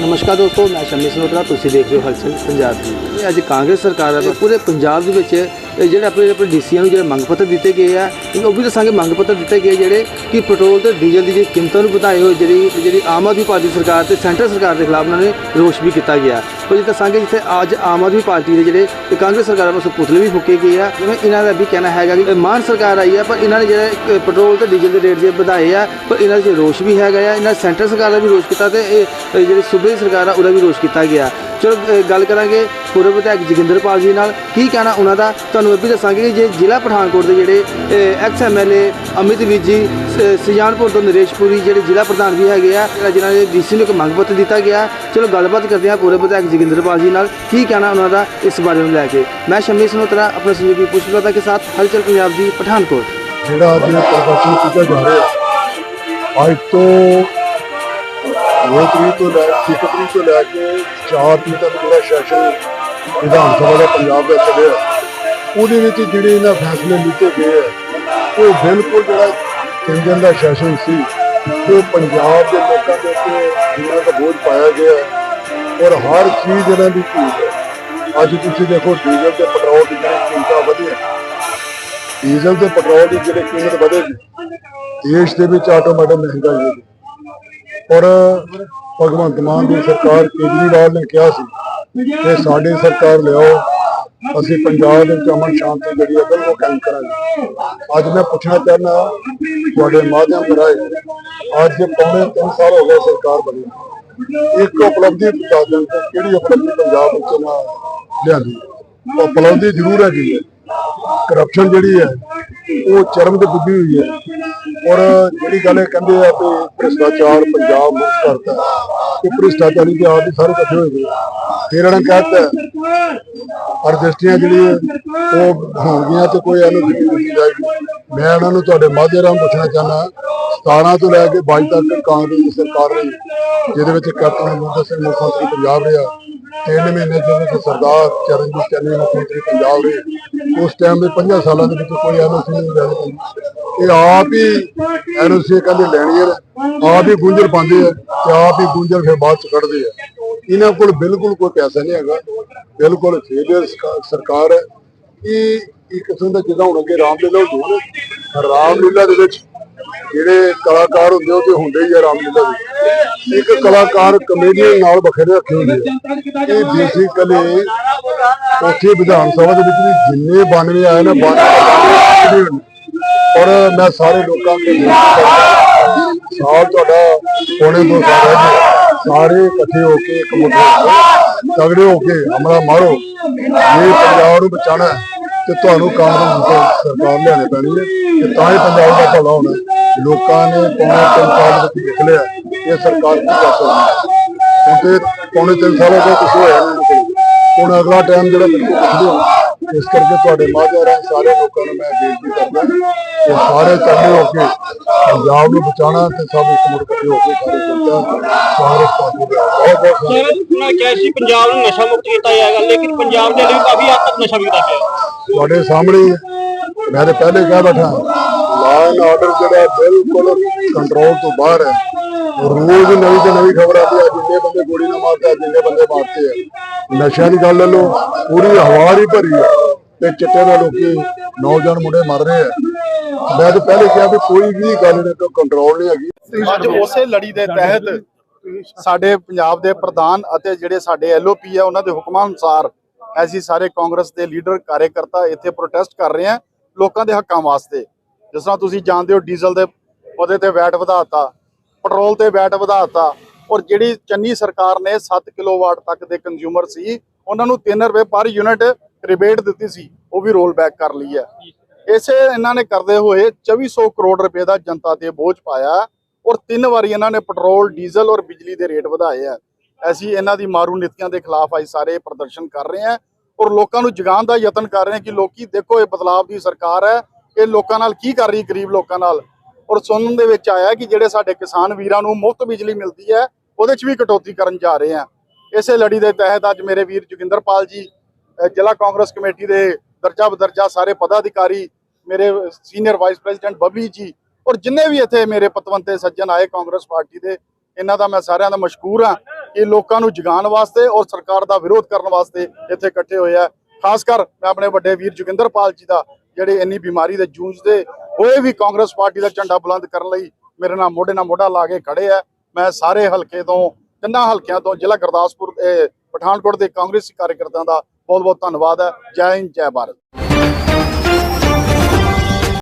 ਨਮਸਕਾਰ ਦੋਸਤੋ, ਮੈਂ ਸ਼ਮੀ ਸਨੋਤਰਾ ਤੁਸੀਂ ਦੇਖ ਰਹੇ ਹੋ ਹਲਚਲ ਪੰਜਾਬ ਦੀ। ਅੱਜ ਕਾਂਗਰਸ ਸਰਕਾਰ ਹੈ ਪੂਰੇ ਪੰਜਾਬ ਦੇ ਵਿੱਚ ਇਹ ਜਿਹੜੇ ਆਪਣੇ ਆਪਣੇ ਡੀਸੀਆਂ ਨੂੰ ਜਿਹੜੇ ਮੰਗ ਪੱਤਰ ਦਿੱਤੇ ਗਏ ਆ ਉਹ ਵੀ ਦੱਸਾਂਗੇ, ਮੰਗ ਪੱਤਰ ਦਿੱਤੇ ਗਏ ਜਿਹੜੇ ਕਿ ਪੈਟਰੋਲ ਤੇ ਡੀਜ਼ਲ ਦੀ ਜਿਹੜੀ ਕੀਮਤਾਂ ਨੂੰ ਵਧਾਏ ਹੋਏ ਜਿਹੜੀ ਜਿਹੜੀ ਆਮ ਆਦਮੀ ਪਾਰਟੀ ਸਰਕਾਰ ਤੇ ਸੈਂਟਰ ਸਰਕਾਰ ਦੇ ਖਿਲਾਫ ਉਹਨਾਂ ਨੇ ਰੋਸ਼ ਵੀ ਕੀਤਾ ਗਿਆ। ਉਹ ਜੇ ਦੱਸਾਂਗੇ ਜਿੱਥੇ ਅੱਜ ਆਮ ਆਦਮੀ ਪਾਰਟੀ ਦੇ ਜਿਹੜੇ ਤੇ ਕਾਂਗਰਸ ਸਰਕਾਰ ਵੱਲੋਂ ਪੁਤਲੇ ਵੀ ਫੁੱਕੇ ਗਏ ਆ, ਜਿਵੇਂ ਇਹਨਾਂ ਦਾ ਵੀ ਕਹਿਣਾ ਹੈਗਾ ਕਿ ਮਾਨ ਸਰਕਾਰ ਆਈ ਆ, ਪਰ ਇਹਨਾਂ ਨੇ ਜਿਹੜੇ ਪੈਟਰੋਲ ਤੇ ਡੀਜ਼ਲ ਦੇ ਰੇਟ ਜੇ ਵਧਾਏ ਆ, ਪਰ ਇਹਨਾਂ ਦੇ ਰੋਸ਼ ਵੀ ਹੈਗਾ ਆ, ਇਹਨਾਂ ਸੈਂਟਰ ਸਰਕਾਰ ਦਾ ਵੀ ਰੋਸ਼ ਕੀਤਾ ਤੇ ਇਹ ਇਹ ਜਿਹੜੀ ਸੂਬੇ ਦੀ ਸਰਕਾਰ ਆ, ਉਹਦਾ ਵੀ ਰੋਸ਼ ਕੀਤਾ ਗਿਆ। ਚਲੋ ਗੱਲ ਕਰਾਂਗੇ ਪੂਰਵ ਵਿਧਾਇਕ ਜੋਗਿੰਦਰਪਾਲ ਜੀ ਨਾਲ। ਕੀ ਕਹਿਣਾ ਉਹਨਾਂ ਦਾ? ਤੁਹਾਨੂੰ ਇਹ ਵੀ ਦੱਸਾਂਗੇ ਕਿ ਜੇ ਜ਼ਿਲ੍ਹਾ ਪਠਾਨਕੋਟ ਦੇ ਜਿਹੜੇ ਐਕਸ ਐਮਐਲਏ ਅਮਿਤ ਵੀਰ ਜੀ, ਸ- ਸੁਜਾਨਪੁਰ ਤੋਂ ਨਰੇਸ਼ਪੁਰੀ ਜਿਹੜੇ ਜ਼ਿਲ੍ਹਾ ਪ੍ਰਧਾਨ ਵੀ ਹੈਗੇ ਆ, ਜਿਨ੍ਹਾਂ ਨੇ ਡੀਸੀ ਨੂੰ ਇੱਕ ਮੰਗ ਪੱਤਰ ਦਿੱਤਾ ਗਿਆ। ਚਲੋ, ਗੱਲਬਾਤ ਕਰਦੇ ਹਾਂ ਪੂਰਵ ਵਿਧਾਇਕ ਜੋਗਿੰਦਰਪਾਲ ਜੀ ਨਾਲ। ਕੀ ਕਹਿਣਾ ਉਹਨਾਂ ਦਾ ਇਸ ਬਾਰੇ ਨੂੰ ਲੈ ਕੇ? ਮੈਂ ਸ਼ਮੀ ਸਨੋਤਰਾ, ਆਪਣੇ ਸਹਿਯੋਗੀ ਪੁਸ਼ਪਲਤਾ ਕੇ ਸਾਥ ਹਲਚਲ ਪੰਜਾਬ ਦੀ ਪਠਾਨਕੋਟ। ਜਿਹੜਾ ਅੱਜ ਪ੍ਰਦਰਸ਼ਨ ਕੀਤਾ ਜਾ ਰਿਹਾ, ਅੱਜ ਤੋਂ ਦੋ ਤਰੀਕ ਤੋਂ ਲੈ ਕੇ ਇੱਕ ਤਰੀਕ ਤੋਂ ਲੈ ਕੇ 4 ਤਰੀਕ ਤੱਕ ਜਿਹੜਾ ਸੈਸ਼ਨ ਵਿਧਾਨ ਸਭਾ ਦਾ ਪੰਜਾਬ ਦਾ ਚੱਲਿਆ, ਉਹਦੇ ਵਿੱਚ ਜਿਹੜੇ ਇਹਨਾਂ ਫੈਸਲੇ ਲਿੱਤੇ ਗਏ ਆ, ਉਹ ਬਿਲਕੁਲ ਜਿਹੜਾ ਤਿੰਨ ਦਿਨ ਦਾ ਸੈਸ਼ਨ ਸੀ ਉਹ ਪੰਜਾਬ ਦੇ ਲੋਕਾਂ ਦੇ ਉੱਤੇ ਜਿੰਨਾ ਦਾ ਬੋਝ ਪਾਇਆ ਗਿਆ, ਔਰ ਹਰ ਚੀਜ਼ ਇਹਨਾਂ ਦੀ ਝੂਠ ਹੈ। ਅੱਜ ਤੁਸੀਂ ਦੇਖੋ ਡੀਜ਼ਲ ਤੇ ਪੈਟਰੋਲ ਦੀ ਜਿਹੜੀ ਕੀਮਤਾਂ ਵਧੀਆਂ। ਡੀਜ਼ਲ ਤੇ ਪੈਟਰੋਲ ਦੀ ਜਿਹੜੀ ਕੀਮਤ ਵਧੇਗੀ ਦੇਸ਼ ਦੇ ਵਿੱਚ ਆਟੋਮੈਟਿਕ ਮਹਿੰਗਾਈ ਹੋਏਗੀ ਔਰ ਭਗਵੰਤ ਮਾਨ ਦੀ ਸਰਕਾਰ ਕੇਜਰੀਵਾਲ ਨੇ ਕਿਹਾ ਸੀ ਕਿ ਸਾਡੀ ਸਰਕਾਰ ਲਿਆਓ, ਅਸੀਂ ਪੰਜਾਬ ਦੇ ਵਿੱਚ ਅਮਨ ਸ਼ਾਂਤੀ ਜਿਹੜੀ ਹੈ ਬਿਲਕੁਲ ਕਾਇਮ ਕਰਾਂਗੇ। ਅੱਜ ਮੈਂ ਪੁੱਛਣਾ ਚਾਹੁੰਦਾ ਤੁਹਾਡੇ ਮਾਧਿਅਮ ਰਾਹੀਂ ਅੱਜ ਪੌਣੇ 3 ਸਾਲ ਹੋ ਗਏ ਸਰਕਾਰ ਬਣੀ, ਇੱਕ ਉਪਲਬਧੀ ਦੱਸ ਦੇਣ ਤੇ ਕਿਹੜੀ ਉਪਲਬਧੀ ਪੰਜਾਬ ਵਿੱਚ ਨਾ ਲਿਆਂਦੀ ਉਪਲਬਧੀ ਜ਼ਰੂਰ ਹੈ ਹੈ। ਕਰਪਸ਼ਨ ਜਿਹੜੀ ਹੈ, ਉਹ ਚਰਮ ਤੇ ਪੁੱਜੀ ਹੋਈ ਹੈ। ਔਰ ਜਿਹੜੀ ਗੱਲ ਇਹ ਕਹਿੰਦੇ ਆ ਕਿ ਭ੍ਰਿਸ਼ਟਾਚਾਰ ਪੰਜਾਬ ਮੁਕਤ ਕਰਤਾ ਕਿ ਭ੍ਰਿਸ਼ਟਾਚਾਰੀ ਦੇ ਆਪ ਹੀ ਸਾਰੇ ਇਕੱਠੇ ਹੋਏ ਗਏ ਫਿਰ ਇਹਨਾਂ ਨੇ ਰਜਿਸਟਰੀਆਂ ਜਿਹੜੀ ਉਹ ਹੋਣਗੀਆਂ ਤੇ ਕੋਈ ਇਹਨੂੰ ਦਿੱਤੀ ਨਹੀਂ ਜਾਏਗੀ। ਮੈਂ ਇਹਨਾਂ ਨੂੰ ਤੁਹਾਡੇ ਮਾਧਿਅਮ ਰਾਹੀਂ ਪੁੱਛਣਾ ਚਾਹੁੰਦਾ 17 ਤੋਂ ਲੈ ਕੇ 22 ਤੱਕ ਕਾਂਗਰਸ ਦੀ ਸਰਕਾਰ ਰਹੀ, ਜਿਹਦੇ ਵਿੱਚ ਕੈਪਟਨ ਅਮਰਿੰਦਰ ਸਿੰਘ ਮੁੱਖ ਮੰਤਰੀ ਪੰਜਾਬ ਰਿਹਾ, ਤਿੰਨ ਮਹੀਨੇ ਦੇ ਵਿੱਚ ਸਰਦਾਰ ਚਰਨਜੀਤ ਚੰਨੀ ਮੁੱਖ ਮੰਤਰੀ ਪੰਜਾਬ ਰਹੇ। ਉਸ ਟਾਈਮ ਦੇ 50 ਸਾਲਾਂ ਦੇ ਵਿੱਚ ਕੋਈ ਐਨਓਸੀ ਨਹੀਂ ਲੈਣੀ ਪੈਂਦੀ ਇਹ ਆਪ ਹੀ ਐਨਓਸੀ ਕਹਿੰਦੇ ਲੈਣੀ ਹੈ। ਆਪ ਹੀ ਗੁੰਝਲ ਪਾਉਂਦੇ ਆ ਤੇ ਆਪ ਹੀ ਗੁੰਝਲ ਫਿਰ ਬਾਅਦ ਚ ਕੱਢਦੇ ਆ। ਇਹਨਾਂ ਕੋਲ ਬਿਲਕੁਲ ਕੋਈ ਪੈਸਾ ਨਹੀਂ ਹੈਗਾ। ਬਿਲਕੁਲ ਫੇਲਿਅਰ ਸਰਕਾਰ ਹੈ। ਇਹ ਇੱਕ ਕਿਸਮ ਦਾ ਜਿੱਦਾਂ ਹੁਣ ਅੱਗੇ ਰਾਮਲੀਲਾ ਹੁੰਦੀ ਹੈ ਰਾਮਲੀਲਾ ਦੇ ਵਿੱਚ ਜਿਹੜੇ ਕਲਾਕਾਰ ਹੁੰਦੇ ਉਹ ਤੇ ਹੁੰਦੇ ਹੀ ਆ ਰਾਮਲੀਲਾ ਦੇ ਇੱਕ ਕਲਾਕਾਰ ਕਮੇਡੀਅਨ ਨਾਲ ਵੱਖਰੇ ਰੱਖੇ ਹੁੰਦੇ ਆ। ਇਹ ਬੇਸਿਕਲੀ ਉੱਥੇ ਵਿਧਾਨ ਸਭਾ ਦੇ ਵਿੱਚ ਵੀ ਜਿੰਨੇ 92 ਆਏ ਨਾ 92 ਔਰ ਮੈਂ ਸਾਰੇ ਲੋਕਾਂ ਨੂੰ ਬੇਨਤੀ ਕਰਦਾ ਸਾਲ ਤੁਹਾਡਾ ਪੌਣੇ ਦੋ ਸਾਲ ਸਾਰੇ ਇਕੱਠੇ ਹੋ ਕੇ ਇੱਕ ਮੁੱਠ ਤਗੜੇ ਹੋ ਕੇ ਹਮਲਾ ਮਾਰੋ। ਇਹ ਪੰਜਾਬ ਨੂੰ ਬਚਾਣਾ ਹੈ, ਤੇ ਤੁਹਾਨੂੰ ਕਾਨੂੰਨ ਤੇ ਸਰਕਾਰ ਲਿਆਣੇ ਪੈਣੀ ਹੈ। ਤੇ ਤਾਂ ਹੀ ਪੰਜਾਬ ਦਾ ਭਲਾ ਹੋਣਾ ਲੋਕਾਂ ਨੇ ਪੌਣੇ ਤਿੰਨ ਸਾਲ ਵਿੱਚ ਦੇਖ ਲਿਆ ਇਹ ਸਰਕਾਰ ਕੀ ਕਰ ਸਕਦੀ ਹੈ? ਹੁਣ ਤੇ ਪੌਣੇ ਤਿੰਨ ਸਾਲਾਂ ਤੋਂ ਗਏ ਕੁਝ ਹੋਇਆ ਨਹੀਂ। ਹੁਣ ਅਗਲਾ ਟਾਈਮ ਜਿਹੜਾ ਬਿਲਕੁਲ ਹੋ ਇਸ ਕਰਕੇ ਤੁਹਾਡੇ ਮਾਧਿਅਮ ਸਾਰੇ ਲੋਕਾਂ ਨੂੰ ਮੈਂ ਬੇਨਤੀ ਕਰਦਾ ਕਿ ਸਾਰੇ ਇਕੱਠੇ ਹੋ ਕੇ ਪੰਜਾਬ ਨੂੰ ਬਚਾਉਣਾ ਤੇ ਸਭ ਇੱਕ ਮੁੜ ਇਕੱਠੇ ਹੋ ਕੇ ਸਾਰੇ ਜਨਤਾ ਪਾਰਟੀ ਦੇ ਬਹੁਤ ਬਹੁਤ ਸਰ ਕਿਹਾ ਸੀ ਪੰਜਾਬ ਨੂੰ ਨਸ਼ਾ ਮੁਕਤ ਕੀਤਾ ਜਾਏਗਾ ਲੇਕਿਨ ਪੰਜਾਬ ਦੇ ਲਈ ਕਾਫੀ ਹੱਦ ਤੱਕ ਨਸ਼ਾ ਵਿਕਦਾ ਪਿਆ ਤੁਹਾਡੇ ਸਾਹਮਣੇ। ਮੈਂ ਤੇ ਪਹਿਲੇ ਕਹਿ ਬੈਠਾ ਲਾ ਆਰਡਰ ਜਿਹੜਾ ਬਿਲਕੁਲ ਕੰਟਰੋਲ ਤੋਂ ਬਾਹਰ ਹੈ। ਰੋਜ਼ ਨਵੀਂ ਤੇ ਨਵੀਂ ਖਬਰ ਆਉਂਦੀ ਹੈ ਜਿੰਨੇ ਬੰਦੇ ਗੋਲੀ ਨਾਲ ਮਾਰਦੇ ਆ, ਜਿੰਨੇ ਬੰਦੇ ਮਾਰਦੇ ਆ। ਨਸ਼ਿਆਂ ਦੀ ਗੱਲ ਲੈ ਲਓ, ਪੂਰੀ ਹਵਾ ਹੀ ਭਰੀ ਹੈ ਤੇ ਚਿੱਟੇ ਨਾਲ ਲੋਕੀ ਨੌਜਵਾਨ ਮੁੰਡੇ ਮਰ ਰਹੇ ਆ। ਮੈਂ ਤਾਂ ਪਹਿਲੇ ਕਿਹਾ ਵੀ ਕੋਈ ਵੀ ਗੱਲ ਨੇ ਕੰਟਰੋਲ ਨਹੀਂ ਹੈਗੀ। ਅੱਜ ਉਸੇ ਲੜੀ ਦੇ ਤਹਿਤ ਸਾਡੇ ਪੰਜਾਬ ਦੇ ਪ੍ਰਧਾਨ ਅਤੇ ਜਿਹੜੇ ਸਾਡੇ ਐਲਓਪੀ ਆ, ਉਹਨਾਂ ਦੇ ਹੁਕਮਾਂ ਅਨੁਸਾਰ ਅਸੀਂ ਸਾਰੇ ਕਾਂਗਰਸ ਦੇ ਲੀਡਰ, ਕਾਰਜਕਰਤਾ ਇੱਥੇ ਪ੍ਰੋਟੈਸਟ ਕਰ ਰਹੇ ਹਾਂ। ਲੋਕਾਂ ਦੇ ਹੱਕਾਂ ਵਾਸਤੇ। ਜਿਸ ਤਰ੍ਹਾਂ ਤੁਸੀਂ ਜਾਣਦੇ ਹੋ ਡੀਜ਼ਲ ਦੇ ਉਹਦੇ ਤੇ ਵੈਟ ਵਧਾਤਾ, ਪੈਟਰੋਲ ਤੇ ਵੈਟ ਵਧਾਤਾ, ਔਰ ਜਿਹੜੀ ਚੰਨੀ ਸਰਕਾਰ ਨੇ 7 ਕਿਲੋਵਾਟ ਤੱਕ ਦੇ ਕੰਜ਼ਿਊਮਰ ਸੀ, ਉਹਨਾਂ ਨੂੰ 3 ਰੁਪਏ ਪਰ ਯੂਨਿਟ ਰਿਬੇਟ ਦਿੱਤੀ ਸੀ, ਉਹ ਵੀ ਰੋਲ ਬੈਕ ਕਰ ਲਈ ਹੈ। ਇਸੇ ਇਹਨਾਂ ਨੇ ਕਰਦੇ ਹੋਏ 2400 ਕਰੋੜ ਰੁਪਏ ਦਾ ਜਨਤਾ ਤੇ ਬੋਝ ਪਾਇਆ, ਔਰ ਤਿੰਨ ਵਾਰੀ ਇਹਨਾਂ ਨੇ ਪੈਟਰੋਲ, ਡੀਜ਼ਲ ਔਰ ਬਿਜਲੀ ਦੇ ਰੇਟ ਵਧਾਏ ਆ ਅਸੀਂ ਇਹਨਾਂ ਦੀ ਮਾਰੂ ਨੀਤੀਆਂ ਦੇ ਖਿਲਾਫ ਅੱਜ ਸਾਰੇ ਪ੍ਰਦਰਸ਼ਨ ਕਰ ਰਹੇ ਹਾਂ। ਔਰ ਲੋਕਾਂ ਨੂੰ ਜਗਾਉਣ ਦਾ ਯਤਨ ਕਰ ਰਹੇ ਕਿ ਲੋਕੀ ਦੇਖੋ ਇਹ ਬਦਲਾਵ ਦੀ ਸਰਕਾਰ ਹੈ, ਇਹ ਲੋਕਾਂ ਨਾਲ ਕੀ ਕਰ ਰਹੀ ਗਰੀਬ ਲੋਕਾਂ ਨਾਲ? ਔਰ ਸੁਣਨ ਦੇ ਵਿੱਚ ਆਇਆ ਕਿ ਜਿਹੜੇ ਸਾਡੇ ਕਿਸਾਨ ਵੀਰਾਂ ਨੂੰ ਮੁਫਤ ਬਿਜਲੀ ਮਿਲਦੀ ਹੈ, ਉਹਦੇ 'ਚ ਵੀ ਕਟੌਤੀ ਕਰਨ ਜਾ ਰਹੇ ਆ ਇਸੇ ਲੜੀ ਦੇ ਤਹਿਤ ਅੱਜ ਮੇਰੇ ਵੀਰ ਜੋਗਿੰਦਰਪਾਲ ਜੀ ਜ਼ਿਲ੍ਹਾ ਕਾਂਗਰਸ ਕਮੇਟੀ ਦੇ ਦਰਜਾ ਬਦਰਜਾ ਸਾਰੇ ਪਦਾਧਿਕਾਰੀ, ਮੇਰੇ ਸੀਨੀਅਰ ਵਾਈਸ ਪ੍ਰੈਜ਼ੀਡੈਂਟ ਬੱਬੀ ਜੀ ਔਰ ਜਿੰਨੇ ਵੀ ਇੱਥੇ ਮੇਰੇ ਪਤਵੰਤੇ ਸੱਜਣ ਆਏ ਕਾਂਗਰਸ ਪਾਰਟੀ ਦੇ, ਇਹਨਾਂ ਦਾ ਮੈਂ ਸਾਰਿਆਂ ਦਾ ਮਸ਼ਕੂਰ ਹਾਂ। ਇਹ ਲੋਕਾਂ ਨੂੰ ਜਗਾਉਣ ਵਾਸਤੇ ਔਰ ਸਰਕਾਰ ਦਾ ਵਿਰੋਧ ਕਰਨ ਵਾਸਤੇ ਇੱਥੇ ਇਕੱਠੇ ਹੋਏ ਆ। ਖਾਸ ਕਰ ਮੈਂ ਆਪਣੇ ਵੱਡੇ ਵੀਰ ਜੋਗਿੰਦਰਪਾਲ ਜੀ ਦਾ, ਜਿਹੜੇ ਇੰਨੀ ਬਿਮਾਰੀ ਦੇ ਜੂਝਦੇ ਹੋਏ ਵੀ ਕਾਂਗਰਸ ਪਾਰਟੀ ਦਾ ਝੰਡਾ ਬੁਲੰਦ ਕਰਨ ਲਈ ਮੇਰੇ ਨਾਲ ਮੋਢੇ ਨਾਲ ਮੋਢਾ ਲਾ ਕੇ ਖੜੇ ਆ। ਮੈਂ ਸਾਰੇ ਹਲਕੇ ਤੋਂ, ਤਿੰਨਾਂ ਹਲਕਿਆਂ ਤੋਂ ਜ਼ਿਲ੍ਹਾ ਗੁਰਦਾਸਪੁਰ ਪਠਾਨਕੋਟ ਦੇ ਕਾਂਗਰਸੀ ਕਾਰਜਕਰਤਾਵਾਂ ਦਾ ਬਹੁਤ ਬਹੁਤ ਧੰਨਵਾਦ ਹੈ। ਜੈ ਹਿੰਦ, ਜੈ ਭਾਰਤ।